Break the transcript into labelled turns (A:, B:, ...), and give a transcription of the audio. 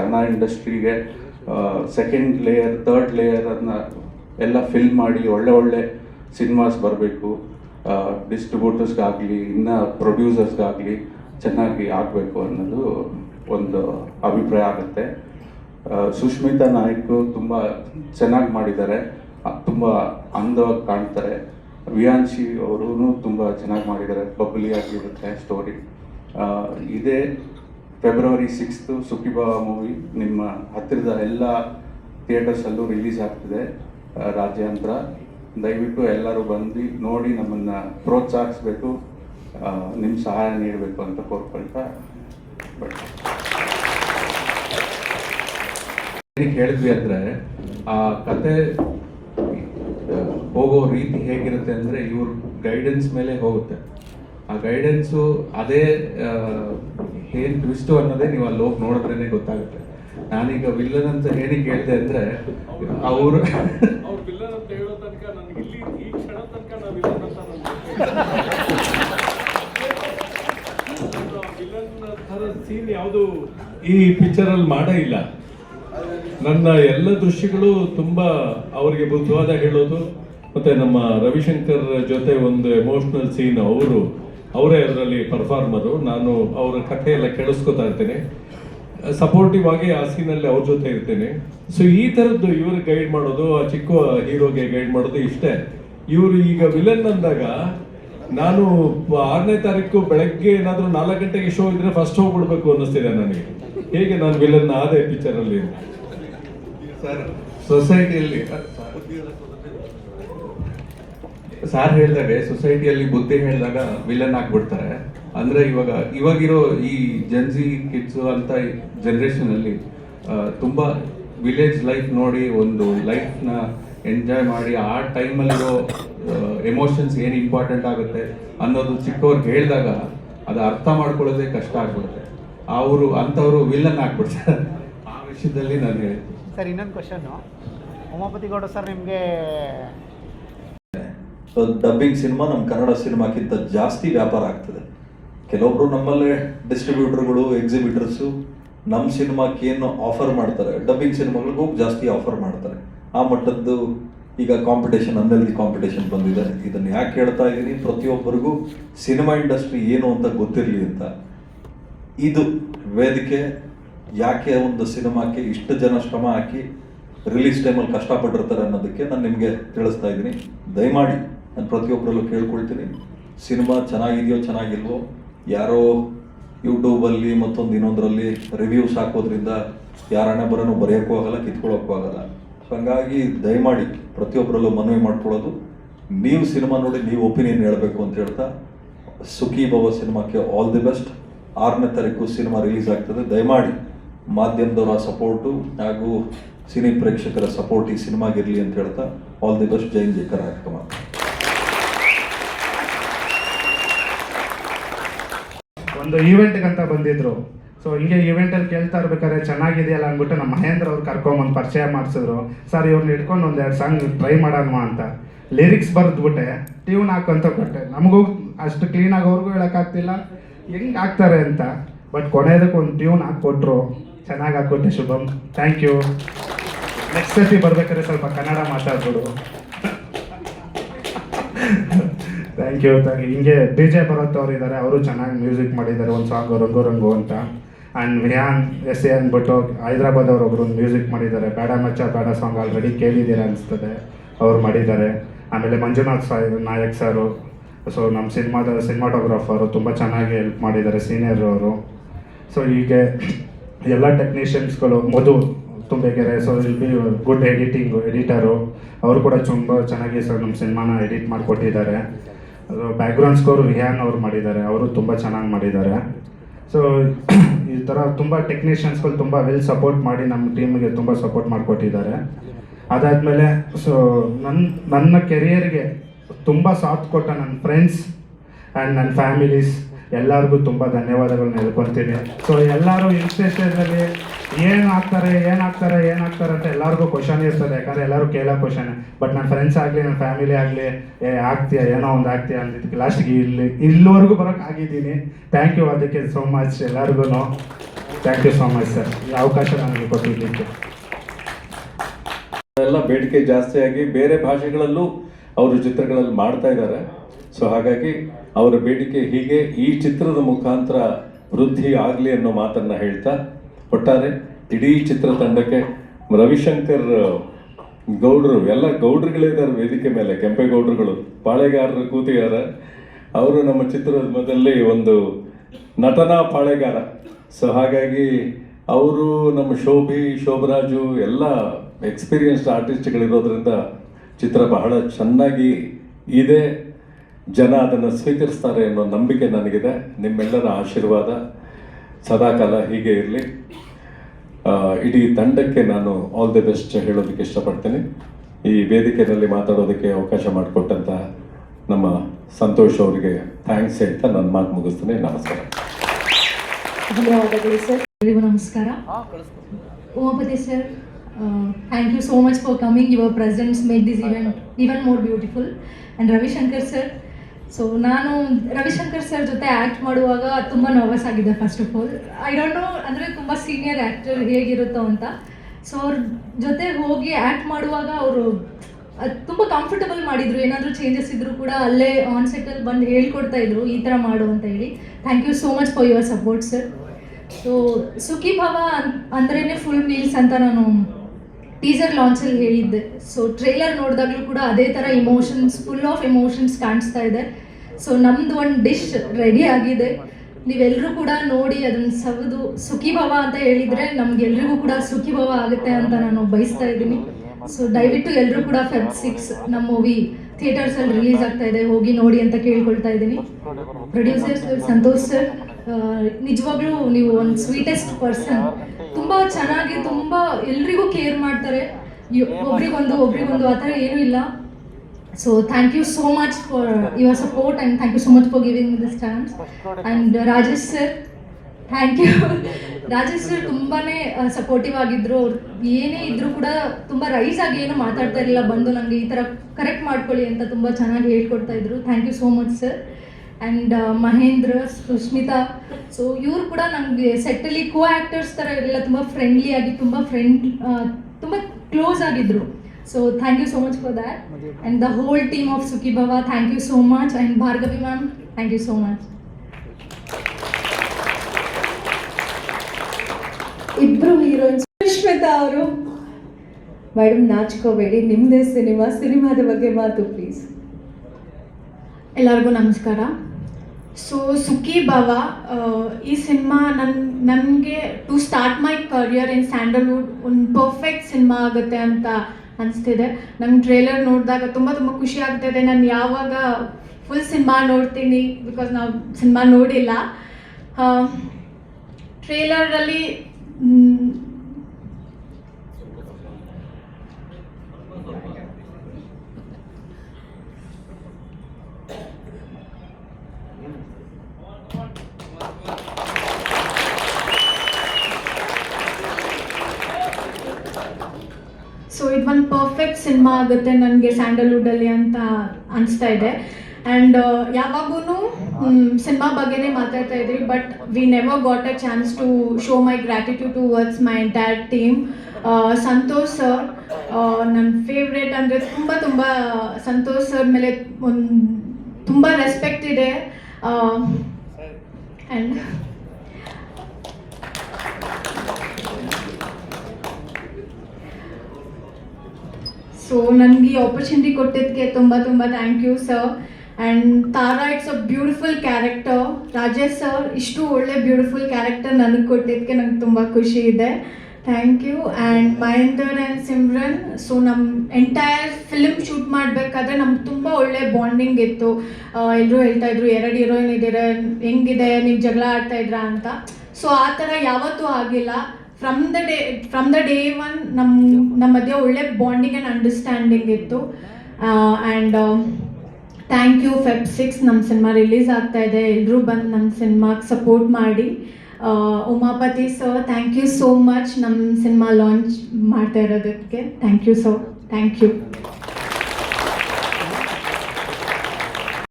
A: ಕನ್ನಡ ಇಂಡಸ್ಟ್ರಿಗೆ second layer third ಲೇಯರನ್ನು ಎಲ್ಲ fill ಮಾಡಿ ಒಳ್ಳೆ ಒಳ್ಳೆ ಸಿನಿಮಾಸ್ ಬರಬೇಕು. ಡಿಸ್ಟ್ರಿಬ್ಯೂಟರ್ಸ್ಗಾಗಲಿ ಇನ್ನು ಪ್ರೊಡ್ಯೂಸರ್ಸ್ಗಾಗಲಿ ಚೆನ್ನಾಗಿ ಆಗಬೇಕು ಅನ್ನೋದು ಒಂದು ಅಭಿಪ್ರಾಯ ಆಗುತ್ತೆ. ಸುಷ್ಮಿತಾ ನಾಯ್ಕ್ ತುಂಬ ಚೆನ್ನಾಗಿ ಮಾಡಿದ್ದಾರೆ. ತುಂಬ ಅಂದವಾಗಿ ಕಾಣ್ತಾರೆ. ವಿಯಾನ್ಶಿ ಅವರು ತುಂಬ ಚೆನ್ನಾಗಿ ಮಾಡಿದ್ದಾರೆ. ಬಬ್ಲಿ ಆಗಿರುತ್ತೆ ಸ್ಟೋರಿ ಇದೇ ಫೆಬ್ರವರಿ ಸಿಕ್ಸ್ತು ಸುಖಿಬಾ ಮೂವಿ ನಿಮ್ಮ ಹತ್ತಿರದ ಎಲ್ಲ ಥಿಯೇಟರ್ಸಲ್ಲೂ ರಿಲೀಸ್ ಆಗ್ತಿದೆ ರಾಜ್ಯಾಂತರ. ದಯವಿಟ್ಟು ಎಲ್ಲರೂ ಬಂದು ನೋಡಿ ನಮ್ಮನ್ನು ಪ್ರೋತ್ಸಾಹಿಸಬೇಕು ನಿಮ್ಮ ಸಹಾಯ ನೀಡಬೇಕು ಅಂತ ಕೋರ್ಕೊಳ್ತಾ. ಬಟ್ ಹೇಳಿದ್ವಿ ಅಂದರೆ, ಆ ಕತೆ ಹೋಗೋ ರೀತಿ ಹೇಗಿರುತ್ತೆ ಅಂದರೆ ಇವ್ರ ಗೈಡೆನ್ಸ್ ಮೇಲೆ ಹೋಗುತ್ತೆ. ಆ ಗೈಡೆನ್ಸು ಅದೇ ಏನು ಟ್ವಿಸ್ಟು ಅನ್ನೋದೇ ನೀವು ಅಲ್ಲಿ ಹೋಗಿ ನೋಡಿದ್ರೇ ಗೊತ್ತಾಗುತ್ತೆ. ನಾನೀಗ ವಿಲ್ಲನ್ ಅಂತ ಹೇಳಿ ಹೇಳಿದೆ ಅಂದರೆ ಅವರು
B: ಸೀನ್ ಯಾವುದು ಈ ಪಿಕ್ಚರ್ ಅಲ್ಲಿ ಮಾಡೇ ಇಲ್ಲ. ನನ್ನ ಎಲ್ಲ ದೃಶ್ಯಗಳು ತುಂಬಾ ಅವರಿಗೆ ಬುದ್ಧವಾದ ಹೇಳೋದು, ಮತ್ತೆ ನಮ್ಮ ರವಿಶಂಕರ್ ಜೊತೆ ಒಂದು ಎಮೋಷನಲ್ ಸೀನ್ ಅವರು ಅವರೇ ಅದರಲ್ಲಿ ಪರ್ಫಾರ್ಮರು ನಾನು ಅವರ ಕಥೆ ಎಲ್ಲ ಕೇಳಿಸ್ಕೊತಾ ಇರ್ತೇನೆ. ಸಪೋರ್ಟಿವ್ ಆಗಿ ಆ ಸೀನಲ್ಲಿ ಅವ್ರ ಜೊತೆ ಇರ್ತೇನೆ. ಸೊ ಈ ಥರದ್ದು ಇವ್ರಿಗೆ ಗೈಡ್ ಮಾಡೋದು ಆ ಚಿಕ್ಕ ಹೀರೋಗೆ ಗೈಡ್ ಮಾಡೋದು ಇಷ್ಟೇ. ಇವರು ಈಗ ವಿಲನ್ ಅಂದಾಗ ನಾನು ಆರನೇ ತಾರೀಕು ಬೆಳಗ್ಗೆ ಏನಾದರೂ ನಾಲ್ಕು ಗಂಟೆಗೆ ಶೋ ಇದ್ರೆ ಫಸ್ಟ್ ಹೋಗ್ಬಿಡ್ಬೇಕು ಅನ್ನಿಸ್ತಿದೆ ನನಗೆ. ಹೇಗೆ ನಾನು ವಿಲನ್ ಆದೆ ಪಿಕ್ಚರ್ ಅಲ್ಲಿ
A: ಸರ್ ಸೊಸೈಟಿಯಲ್ಲಿ ಸಾರ್ ಹೇಳಿದಾಗೆ ಸೊಸೈಟಿಯಲ್ಲಿ ಬುದ್ಧಿ ಹೇಳಿದಾಗ ವಿಲನ್ ಆಗ್ಬಿಡ್ತಾರೆ. ಅಂದ್ರೆ ಇವಾಗ, ಇವಾಗಿರೋ ಈ ಜನ್ಜಿ ಕಿಡ್ಸ್ ಅಂತ ಜನರೇಷನ್ ಅಲ್ಲಿ ತುಂಬಾ ವಿಲೇಜ್ ಲೈಫ್ ನೋಡಿ ಒಂದು ಲೈಫ್ನ ಎಂಜಾಯ್ ಮಾಡಿ ಆ ಟೈಮಲ್ಲಿರೋ ಎಮೋಷನ್ಸ್ ಏನು ಇಂಪಾರ್ಟೆಂಟ್ ಆಗುತ್ತೆ ಅನ್ನೋದು ಚಿಕ್ಕವ್ರಿಗೆ ಹೇಳಿದಾಗ ಅದು ಅರ್ಥ ಮಾಡ್ಕೊಳ್ಳೋದೇ ಕಷ್ಟ ಆಗ್ಬಿಡುತ್ತೆ. ಅವರು ಅಂಥವ್ರು ವಿಲನ್ ಆಗ್ಬಿಡ್ತಾರೆ. ಆ ವಿಷಯದಲ್ಲಿ ನಾನು ಹೇಳ್ತೀನಿ.
C: ಸರ್, ಇನ್ನೊಂದು ಕ್ವಶನ್ನು ಉಮಾಪತಿ ಗೌಡ ಸರ್, ನಿಮಗೆ
D: ಡಬ್ಬಿಂಗ್ ಸಿನಿಮಾ ನಮ್ಮ ಕನ್ನಡ ಸಿನಿಮಾಕ್ಕಿಂತ ಜಾಸ್ತಿ ವ್ಯಾಪಾರ ಆಗ್ತದೆ. ಕೆಲವೊಬ್ರು ನಮ್ಮಲ್ಲೇ ಡಿಸ್ಟ್ರಿಬ್ಯೂಟರ್ಗಳು ಎಕ್ಸಿಬಿಟರ್ಸು ನಮ್ಮ ಸಿನಿಮಾಕ್ಕೆ ಏನು ಆಫರ್ ಮಾಡ್ತಾರೆ. ಡಬ್ಬಿಂಗ್ ಸಿನಿಮಾಗಳಿಗೆ ಜಾಸ್ತಿ ಆಫರ್ ಮಾಡ್ತಾರೆ. ಆ ಮಟ್ಟದ್ದು ಈಗ ಕಾಂಪಿಟೇಷನ್ ಅನ್ನೆಲ್ದಿ ಕಾಂಪಿಟೇಷನ್ ಬಂದಿದೆ. ಇದನ್ನು ಯಾಕೆ ಹೇಳ್ತಾ ಇದ್ದೀನಿ ಪ್ರತಿಯೊಬ್ಬರಿಗೂ ಸಿನಿಮಾ ಇಂಡಸ್ಟ್ರಿ ಏನು ಅಂತ ಗೊತ್ತಿರಲಿ ಅಂತ. ಇದು ವೇದಿಕೆ ಯಾಕೆ ಒಂದು ಸಿನಿಮಾಕ್ಕೆ ಇಷ್ಟು ಜನ ಶ್ರಮ ಹಾಕಿ ರಿಲೀಸ್ ಟೈಮಲ್ಲಿ ಕಷ್ಟಪಟ್ಟಿರ್ತಾರೆ ಅನ್ನೋದಕ್ಕೆ ನಾನು ನಿಮಗೆ ತಿಳಿಸ್ತಾ ಇದ್ದೀನಿ ದಯಮಾಡಿ ನಾನು ಪ್ರತಿಯೊಬ್ಬರಲ್ಲೂ ಕೇಳ್ಕೊಳ್ತೀನಿ. ಸಿನಿಮಾ ಚೆನ್ನಾಗಿದೆಯೋ ಚೆನ್ನಾಗಿಲ್ವೋ, ಯಾರೋ ಯೂಟ್ಯೂಬಲ್ಲಿ ಮತ್ತೊಂದು ಇನ್ನೊಂದರಲ್ಲಿ ರಿವ್ಯೂಸ್ ಹಾಕೋದ್ರಿಂದ ಯಾರನ್ನೇ ಬರೋನು ಬರೆಯೋಕ್ಕೂ ಆಗಲ್ಲ, ಕಿತ್ಕೊಳ್ಳೋಕ್ಕೂ ಆಗಲ್ಲ. ಹಾಗಾಗಿ ದಯಮಾಡಿ ಪ್ರತಿಯೊಬ್ಬರಲ್ಲೂ ಮನವಿ ಮಾಡ್ಕೊಳ್ಳೋದು. ನೀವು ಸಿನಿಮಾ ನೋಡಿ ನೀವು ಒಪಿನಿಯನ್ ಹೇಳಬೇಕು ಅಂತ ಹೇಳ್ತಾ, ಸುಖಿ ಭವ ಸಿನಿಮಾಕ್ಕೆ ಆಲ್ ದಿ ಬೆಸ್ಟ್ ಆರನೇ ತಾರೀಕು ಸಿನಿಮಾ ರಿಲೀಸ್ ಆಗ್ತದೆ. ದಯಮಾಡಿ ಮಾಧ್ಯಮದವರ ಸಪೋರ್ಟು ಹಾಗೂ ಸಿನಿ ಪ್ರೇಕ್ಷಕರ ಸಪೋರ್ಟ್ ಈ ಸಿನಿಮಾಗಿರಲಿ ಅಂತ ಹೇಳ್ತಾ all the best Jain Jai Karnataka ಮಾತು
E: ಒಂದು ಈವೆಂಟ್ಗೆ ಅಂತ ಬಂದಿದ್ರು. ಸೊ ಹಿಂಗೆ ಈವೆಂಟಲ್ಲಿ ಕೇಳ್ತಾ ಇರ್ಬೇಕಾದ್ರೆ ಚೆನ್ನಾಗಿದೆಯಲ್ಲ ಅಂದ್ಬಿಟ್ಟು ನಮ್ಮ ಮಹೇಂದ್ರ ಅವ್ರು ಕರ್ಕೊಂಬಂದು ಪರಿಚಯ ಮಾಡಿಸಿದ್ರು. ಸರ್ ಇವ್ರನ್ನ ಹಿಡ್ಕೊಂಡು ಒಂದೆರಡು ಸಾಂಗ್ ಟ್ರೈ ಮಾಡೋಣ ಅಂತ. ಲಿರಿಕ್ಸ್ ಬರೆದ್ಬಿಟ್ಟೆ. ಟ್ಯೂನ್ ಹಾಕಂತ ಕೊಟ್ಟೆ. ನಮಗೂ ಅಷ್ಟು ಕ್ಲೀನಾಗಿ ಅವ್ರಿಗೂ ಹೇಳೋಕ್ಕಾಗ್ತಿಲ್ಲ. ಹೆಂಗೆ ಹಾಕ್ತಾರೆ ಅಂತ? ಬಟ್ ಕೊನೆಯದಕ್ಕೆ ಒಂದು ಟ್ಯೂನ್ ಹಾಕ್ಕೊಟ್ರು. ಚೆನ್ನಾಗಿ ಹಾಕ್ಕೊಟ್ಟೆ ಶುಭಮ್ ಥ್ಯಾಂಕ್ ಯು ನೆಕ್ಸ್ಟ್ ಸತಿ ಬರ್ಬೇಕಾದ್ರೆ ಸ್ವಲ್ಪ ಕನ್ನಡ ಮಾತಾಡ್ಬಿಡು. ಥ್ಯಾಂಕ್ ಯು ಥ್ಯಾಂಕ್ ಯು ಹಿಂಗೆ ಬಿ ಜೆ ಭರತ್ ಅವರು ಇದ್ದಾರೆ ಅವರು ಚೆನ್ನಾಗಿ ಮ್ಯೂಸಿಕ್ ಮಾಡಿದ್ದಾರೆ ಒಂದು ಸಾಂಗ್ ರಂಗು ರಂಗು ಅಂತ. ಆ್ಯಂಡ್ ವಿಹಾನ್ ಎಸ್ ಎ ಅಂದ್ಬಿಟ್ಟು ಹೈದ್ರಾಬಾದ್ ಅವರು ಒಬ್ಬರು ಮ್ಯೂಸಿಕ್ ಮಾಡಿದ್ದಾರೆ ಬೇಡ ಮಚ್ಚ, ಬೇಡ ಸಾಂಗ್ ಆಲ್ರೆಡಿ ಕೇಳಿದ್ದೀರ ಅನಿಸ್ತದೆ. ಅವ್ರು ಮಾಡಿದ್ದಾರೆ ಆಮೇಲೆ ಮಂಜುನಾಥ್ ಸಾಯ್, ನಾಯಕ್ ಸರು. ಸೊ ನಮ್ಮ ಸಿನಿಮಾದ, ಸಿನಿಮಾಟೋಗ್ರಾಫರು ತುಂಬ ಚೆನ್ನಾಗಿ ಹೆಲ್ಪ್ ಮಾಡಿದ್ದಾರೆ ಸೀನಿಯರ್ ಅವರು. ಸೊ ಹೀಗೆ ಎಲ್ಲ ಟೆಕ್ನಿಷಿಯನ್ಸ್ಗಳು Madhu Thumbekere so will be good editing editor ಅವರು ಕೂಡ ತುಂಬ ಚೆನ್ನಾಗಿ ಸರ್ ನಮ್ಮ ಸಿನಿಮಾನ ಎಡಿಟ್ ಮಾಡಿಕೊಟ್ಟಿದ್ದಾರೆ. ಬ್ಯಾಕ್ಗ್ರೌಂಡ್ ಸ್ಕೋರ್ ರಿಹಾನ್ ಅವ್ರು ಮಾಡಿದ್ದಾರೆ. ಅವರು ತುಂಬ ಚೆನ್ನಾಗಿ ಮಾಡಿದ್ದಾರೆ. ಸೊ ಈ ಥರ ತುಂಬ ಟೆಕ್ನಿಷಿಯನ್ಸ್ಗಳು ತುಂಬ ವೆಲ್ ಸಪೋರ್ಟ್ ಮಾಡಿ ನಮ್ಮ ಟೀಮಿಗೆ ತುಂಬ ಸಪೋರ್ಟ್ ಮಾಡಿಕೊಟ್ಟಿದ್ದಾರೆ. ಅದಾದಮೇಲೆ ಸೊ ನನ್ನ ನನ್ನ ಕೆರಿಯರ್ಗೆ ತುಂಬ ಸಾಥ್ ಕೊಟ್ಟ ನನ್ನ ಫ್ರೆಂಡ್ಸ್ ಆ್ಯಂಡ್ ನನ್ನ ಫ್ಯಾಮಿಲೀಸ್ ಎಲ್ಲರಿಗೂ ತುಂಬ ಧನ್ಯವಾದಗಳನ್ನ ಹೇಳ್ಕೊತೀನಿ ಸೊ ಎಲ್ಲರೂ ಇನ್ಸ್ಟೇಷನಲ್ಲಿ ಏನು ಆಗ್ತಾರೆ ಏನು ಆಗ್ತಾರೆ ಏನು ಆಗ್ತಾರೆ ಅಂತ ಎಲ್ಲರಿಗೂ ಕ್ವಶನ್ ಇರ್ತದೆ. ಯಾಕಂದರೆ ಎಲ್ಲರೂ ಕೇಳೋ ಕ್ವಶನ್ ಬಟ್ ನನ್ನ ಫ್ರೆಂಡ್ಸ್ ಆಗಲಿ ನನ್ನ ಫ್ಯಾಮಿಲಿ ಆಗಲಿ, ಏ, ಆಗ್ತೀಯಾ, ಏನೋ ಒಂದು ಆಗ್ತೀಯಾ ಅಂದಿದ್ದಕ್ಕೆ ಲಾಸ್ಟಿಗೆ ಇಲ್ಲಿ, ಇಲ್ಲಿವರೆಗೂ ಬರೋಕ್ಕೆ ಆಗಿದ್ದೀನಿ. ಥ್ಯಾಂಕ್ ಯು ಅದಕ್ಕೆ ಸೋ ಮಚ್ ಎಲ್ಲರಿಗೂ. Thank you so much sir ಈ ಅವಕಾಶ ನನಗೆ ಕೊಟ್ಟಿದ್ದಕ್ಕೆ.
B: ಎಲ್ಲ ಬೇಡಿಕೆ ಜಾಸ್ತಿಯಾಗಿ ಬೇರೆ ಭಾಷೆಗಳಲ್ಲೂ ಅವರು ಚಿತ್ರಗಳಲ್ಲಿ ಮಾಡ್ತಾ ಇದ್ದಾರೆ. ಸೊ ಹಾಗಾಗಿ ಅವರ ಬೇಡಿಕೆ ಹೀಗೆ ಈ ಚಿತ್ರದ ಮುಖಾಂತರ ವೃದ್ಧಿ ಆಗಲಿ ಅನ್ನೋ ಮಾತನ್ನು ಹೇಳ್ತಾ, ಒಟ್ಟಾರೆ ಇಡೀ ಚಿತ್ರತಂಡಕ್ಕೆ ರವಿಶಂಕರ್, ಗೌಡರು, ಎಲ್ಲ ಗೌಡ್ರುಗಳಿದ್ದಾರೆ ವೇದಿಕೆ ಮೇಲೆ ಕೆಂಪೇಗೌಡರುಗಳು ಪಾಳೆಗಾರರು ಕೂತಿಗಾರ ಅವರು ನಮ್ಮ ಚಿತ್ರದಲ್ಲಿ ಒಂದು ನಟನಾ ಪಾಳೆಗಾರ. ಸೊ ಹಾಗಾಗಿ ಅವರು ನಮ್ಮ ಶೋಭಿ, ಶೋಭರಾಜು, ಎಲ್ಲ ಎಕ್ಸ್ಪೀರಿಯನ್ಸ್ಡ್ ಆರ್ಟಿಸ್ಟ್ಗಳಿರೋದ್ರಿಂದ ಚಿತ್ರ ಬಹಳ ಚೆನ್ನಾಗಿ ಇದೆ. ಜನ ಅದನ್ನು ಸ್ವೀಕರಿಸ್ತಾರೆ ಅನ್ನೋ ನಂಬಿಕೆ ನನಗಿದೆ. ನಿಮ್ಮೆಲ್ಲರ ಆಶೀರ್ವಾದ ಸದಾಕಾಲ ಹೀಗೆ ಇರಲಿ. ಇಡೀ ತಂಡಕ್ಕೆ ನಾನು ಆಲ್ ದಿ ಬೆಸ್ಟ್ ಹೇಳೋದಕ್ಕೆ ಇಷ್ಟಪಡ್ತೇನೆ. ಈ ವೇದಿಕೆಯಲ್ಲಿ ಮಾತಾಡೋದಕ್ಕೆ ಅವಕಾಶ ಮಾಡಿಕೊಟ್ಟಂತ ನಮ್ಮ ಸಂತೋಷ್ ಅವರಿಗೆ ಥ್ಯಾಂಕ್ಸ್ ಹೇಳ್ತಾ ನನ್ನ ಮಾತು ಮುಗಿಸ್ತೇನೆ. ನಮಸ್ಕಾರ.
F: ಧನ್ಯವಾದಗಳು ಸರ್. ಎಲ್ಲರಿಗೂ ನಮಸ್ಕಾರ. Sir thank you so much for coming your presence make this event even more beautiful and Ravishankar sir so ನಾನು ರವಿಶಂಕರ್ ಸರ್ ಜೊತೆ ಆ್ಯಕ್ಟ್ ಮಾಡುವಾಗ ತುಂಬ ನರ್ವಸ್ ಆಗಿದೆ first of all I don't know ಅಂದರೆ ತುಂಬ ಸೀನಿಯರ್ ಆ್ಯಕ್ಟರ್ ಹೇಗಿರುತ್ತೋ ಅಂತ. ಸೊ ಅವ್ರ ಜೊತೆ ಹೋಗಿ ಆ್ಯಕ್ಟ್ ಮಾಡುವಾಗ ಅವರು ತುಂಬ ಕಂಫರ್ಟಬಲ್ ಮಾಡಿದರು. ಏನಾದರೂ ಚೇಂಜಸ್ ಇದ್ದರೂ ಕೂಡ ಅಲ್ಲೇ ಆನ್ ಸೆಟಲ್ಲಿ ಬಂದು ಹೇಳ್ಕೊಡ್ತಾ ಇದ್ರು, ಈ ಥರ ಮಾಡು ಅಂತ ಹೇಳಿ. Thank you so much for your support sir so Sukhi Bhava ಅಂದ್ರೇ ಫುಲ್ ಮೀಲ್ಸ್ ಅಂತ ನಾನು ಟೀಸರ್ ಲಾಂಚಲ್ಲಿ ಹೇಳಿದ್ದೆ. ಸೊ ಟ್ರೇಲರ್ ನೋಡಿದಾಗಲೂ ಕೂಡ ಅದೇ ಥರ ಇಮೋಷನ್ಸ್ ಫುಲ್ ಆಫ್ ಇಮೋಷನ್ಸ್ ಕಾಣಿಸ್ತಾ ಇದೆ. ಸೊ ನಮ್ದು ಒಂದು ಡಿಶ್ ರೆಡಿ ಆಗಿದೆ. ನೀವೆಲ್ಲರೂ ಕೂಡ ನೋಡಿ ಅದನ್ನ ಸವಿದು ಸುಖಿ ಭವ ಅಂತ ಹೇಳಿದ್ರೆ ನಮ್ಗೆಲ್ರಿಗೂ ಕೂಡ ಸುಖಿ ಭವ ಆಗುತ್ತೆ ಅಂತ ನಾನು ಬಯಸ್ತಾ ಇದ್ದೀನಿ. ಸೊ ದಯವಿಟ್ಟು ಎಲ್ಲರೂ ಕೂಡ ಫೆಬ್ ಸಿಕ್ಸ್ ನಮ್ಮ ಮೂವಿ ಥಿಯೇಟರ್ಸ್ ಅಲ್ಲಿ ರಿಲೀಸ್ ಆಗ್ತಾ ಇದೆ. ಹೋಗಿ ನೋಡಿ ಅಂತ ಕೇಳ್ಕೊಳ್ತಾ ಇದ್ದೀನಿ. ಪ್ರೊಡ್ಯೂಸರ್ ಸರ್ ಸಂತೋಷ್ ಸರ್ ನಿಜವಾಗ್ಲೂ ನೀವು ಒಂದು ಸ್ವೀಟೆಸ್ಟ್ ಪರ್ಸನ್ ತುಂಬ ಚೆನ್ನಾಗಿ, ತುಂಬ ಎಲ್ರಿಗೂ ಕೇರ್ ಮಾಡ್ತಾರೆ. ಒಬ್ರಿಗೊಂದು ಒಬ್ರಿಗೊಂದು ಆ ಥರ ಏನೂ ಇಲ್ಲ. So thank you so much support and support and thank you for much me giving chance. And and Rajesh sir thank you Rajesh sir ತುಂಬಾ ಸಪೋರ್ಟಿವ್ ಆಗಿದ್ರು. ಅವ್ರು ಏನೇ ಇದ್ರೂ ಕೂಡ ತುಂಬ ರೈಸ್ ಆಗಿ ಏನು ಮಾತಾಡ್ತಾ ಇರಲಿಲ್ಲ. ಬಂದು ನನಗೆ ಈ ಥರ ಕರೆಕ್ಟ್ ಮಾಡ್ಕೊಳ್ಳಿ ಅಂತ ತುಂಬ ಚೆನ್ನಾಗಿ ಹೇಳ್ಕೊಡ್ತಾ ಇದ್ರು. Thank you so much sir and Mahendra, Sushmita so ಇವ್ರು ಕೂಡ ನನಗೆ ಸೆಟ್ಟಲ್ಲಿ ಕೋ ಆ್ಯಕ್ಟರ್ಸ್ ಥರ ಇರಲಿಲ್ಲ ತುಂಬ ಫ್ರೆಂಡ್ಲಿ ಆಗಿ, ತುಂಬ ಫ್ರೆಂಡ್ ತುಂಬ ಕ್ಲೋಸ್ ಆಗಿದ್ರು. So thank you so much for that and the whole team of Sukhi Bhava thank you so much and Bhargavi ma'am thank you so much
G: ಇಬ್ರು ಹೀರೋಯಿನ್ಸ್ ಸುಷ್ಮಿತಾ ಅವರು. ಮೇಡಮ್ ನಾಚ್ಕೋಬೇಡಿ. ನಿಮ್ಮದೇ ಸಿನಿಮಾ ಸಿನಿಮಾದ ಬಗ್ಗೆ ಮಾತು ಪ್ಲೀಸ್
H: ಎಲ್ಲರಿಗೂ ನಮಸ್ಕಾರ. ಸೊ ಸುಖಿ ಭವ ಈ ಸಿನಿಮಾ ನನ್ ನನಗೆ to start my career in sandalwood ಒಂದು ಪರ್ಫೆಕ್ಟ್ ಸಿನಿಮಾ ಆಗುತ್ತೆ ಅಂತ ಅನಿಸ್ತಿದೆ. ನಂಗೆ ಟ್ರೇಲರ್ ನೋಡಿದಾಗ ತುಂಬ ತುಂಬ ಖುಷಿ ಆಗ್ತಿದೆ. ನಾನು ಯಾವಾಗ ಫುಲ್ ಸಿನಿಮಾ ನೋಡ್ತೀನಿ ಬಿಕಾಸ್ ನಾವು ಸಿನಿಮಾ ನೋಡಿಲ್ಲ. ಟ್ರೇಲರಲ್ಲಿ ಸೊ ಇದು ಒಂದು ಪರ್ಫೆಕ್ಟ್ ಸಿನಿಮಾ ಆಗುತ್ತೆ ನನಗೆ ಸ್ಯಾಂಡಲ್ವುಡಲ್ಲಿ ಅಂತ ಅನಿಸ್ತಾ ಇದೆ. ಆ್ಯಂಡ್ ಯಾವಾಗೂ ಸಿನಿಮಾ ಬಗ್ಗೆನೇ ಮಾತಾಡ್ತಾ ಇದ್ರಿ but we never got a chance to show my gratitude to words my entire team Santosh sir ನನ್ನ ಫೇವ್ರೇಟ್ ಅಂದರೆ ತುಂಬ ತುಂಬ ಸಂತೋಷ್ ಸರ್ ಮೇಲೆ ಒಂದು, ತುಂಬ ರೆಸ್ಪೆಕ್ಟ್ ಇದೆ. ಆ್ಯಂಡ್ ಸೊ ನನಗೆ ಈ ಆಪರ್ಚುನಿಟಿ ಕೊಟ್ಟಿದ್ದಕ್ಕೆ ತುಂಬ ತುಂಬ thank you sir and Tara it's a beautiful character Rajesh sir ಇಷ್ಟು ಒಳ್ಳೆ ಬ್ಯೂಟಿಫುಲ್ ಕ್ಯಾರೆಕ್ಟರ್ ನನಗೆ ಕೊಟ್ಟಿದ್ದಕ್ಕೆ ನಂಗೆ ತುಂಬ ಖುಷಿ ಇದೆ. Thank you and Mahender and Simran so ನಮ್ಮ ಎಂಟೈರ್ ಫಿಲ್ಮ್ ಶೂಟ್ ಮಾಡಬೇಕಾದ್ರೆ ನಮ್ಗೆ ತುಂಬ ಒಳ್ಳೆ ಬಾಂಡಿಂಗ್ ಇತ್ತು. ಎಲ್ಲರೂ ಹೇಳ್ತಾ ಇದ್ರು, ಎರಡು ಹೀರೋಯಿನ್ ಇದ್ದೀರ? ಹೆಂಗಿದೆ? ನೀವು ಜಗಳ ಆಡ್ತಾ ಇದ್ರಾ? ಅಂತ. ಸೊ ಆ ಥರ ಯಾವತ್ತೂ ಆಗಿಲ್ಲ. From the day from the day one ನಮ್ಮ ನಮ್ಮ ಮಧ್ಯೆ ಒಳ್ಳೆ ಬಾಂಡಿಂಗ್ ಆ್ಯಂಡ್ ಅಂಡರ್ಸ್ಟ್ಯಾಂಡಿಂಗ್ ಇತ್ತು. And thank you Feb six ನಮ್ಮ ಸಿನಿಮಾ ರಿಲೀಸ್ ಆಗ್ತಾ ಇದೆ. ಎಲ್ಲರೂ ಬಂದು ನಮ್ಮ ಸಿನಿಮಾಗೆ ಸಪೋರ್ಟ್ ಮಾಡಿ. Umapathi sir thank you so much ನಮ್ಮ ಸಿನಿಮಾ ಲಾಂಚ್ ಮಾಡ್ತಾ ಇರೋದಕ್ಕೆ. Thank you sir thank you